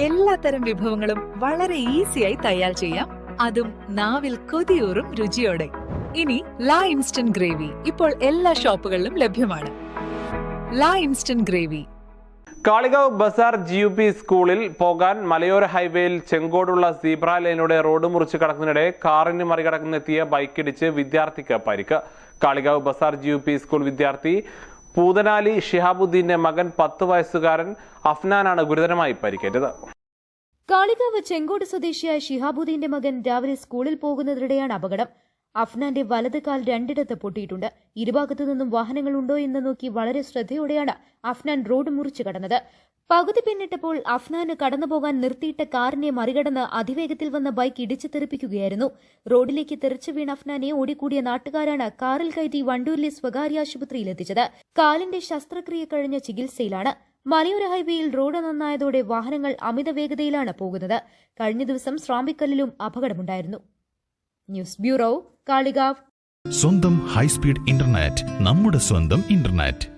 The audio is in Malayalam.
എല്ലാത്തരം വിഭവങ്ങളും വളരെ ഈസിയായി തയ്യാർ ചെയ്യാം. അതും നാവിൽ കൊതിയൂറും രുചിയോടെ. ഇനി ലാ ഇൻസ്റ്റന്റ് ഗ്രേവി ഇപ്പോൾ എല്ലാ ഷോപ്പുകളിലും ലഭ്യമാണ്. La instant gravy. Kalikavu Bazar G U P സ്കൂളിൽ പോകാൻ മലയോര ഹൈവേയിൽ ചെങ്കോടുള്ള സീബ്ര ലൈനിലൂടെ റോഡ് മുറിച്ച് കടക്കുന്നതിനിടെ കാറിന് മറികടക്കുന്നെത്തിയ ബൈക്കിടിച്ച് വിദ്യാർത്ഥിക്ക് പരിക്ക്. കാളികാവ് ബസാർ ജി സ്കൂൾ വിദ്യാർത്ഥി പൂതനാലി ഷിഹാബുദ്ദീന്റെ മകൻ പത്ത് വയസ്സുകാരൻ അഫ്നാനാണ് ഗുരുതരമായി പരിക്കേറ്റത്. കാളികാവ് ചെങ്കോട് സ്വദേശിയായ ഷിഹാബുദ്ദീന്റെ മകൻ രാവിലെ സ്കൂളിൽ പോകുന്നതിനിടെയാണ് അപകടം. അഫ്നാന്റെ വലത് കാൽ രണ്ടിടത്ത് പൊട്ടിയിട്ടുണ്ട്. ഇരുഭാഗത്തു നിന്നും വാഹനങ്ങൾ ഉണ്ടോ എന്ന് നോക്കി വളരെ ശ്രദ്ധയോടെയാണ് അഫ്നാൻ റോഡ് മുറിച്ചു കടന്നത്. പകുതി പിന്നിട്ടപ്പോൾ അഫ്നാന് കടന്നുപോകാൻ നിർത്തിയിട്ട കാറിനെ മറികടന്ന് അതിവേഗത്തിൽ വന്ന ബൈക്ക് ഇടിച്ചു തെറിപ്പിക്കുകയായിരുന്നു. റോഡിലേക്ക് തെറിച്ചു വീണ അഫ്നാനെ ഓടിക്കൂടിയ നാട്ടുകാരാണ് കാറിൽ കയറ്റി വണ്ടൂരിലെ സ്വകാര്യ ആശുപത്രിയിൽ എത്തിച്ചത്. കാലിന്റെ ശസ്ത്രക്രിയ കഴിഞ്ഞ ചികിത്സയിലാണ്. മലയോര ഹൈവേയിൽ റോഡ് നന്നായതോടെ വാഹനങ്ങൾ അമിത വേഗതയിലാണ് പോകുന്നത്. കഴിഞ്ഞ ദിവസം സ്രാമ്പിക്കല്ലിലും അപകടമുണ്ടായിരുന്നു. News bureau Kalikavu. സ്വന്തം ഹൈസ്പീഡ് ഇന്റർനെറ്റ് നമ്മുടെ സ്വന്തം ഇന്റർനെറ്റ്.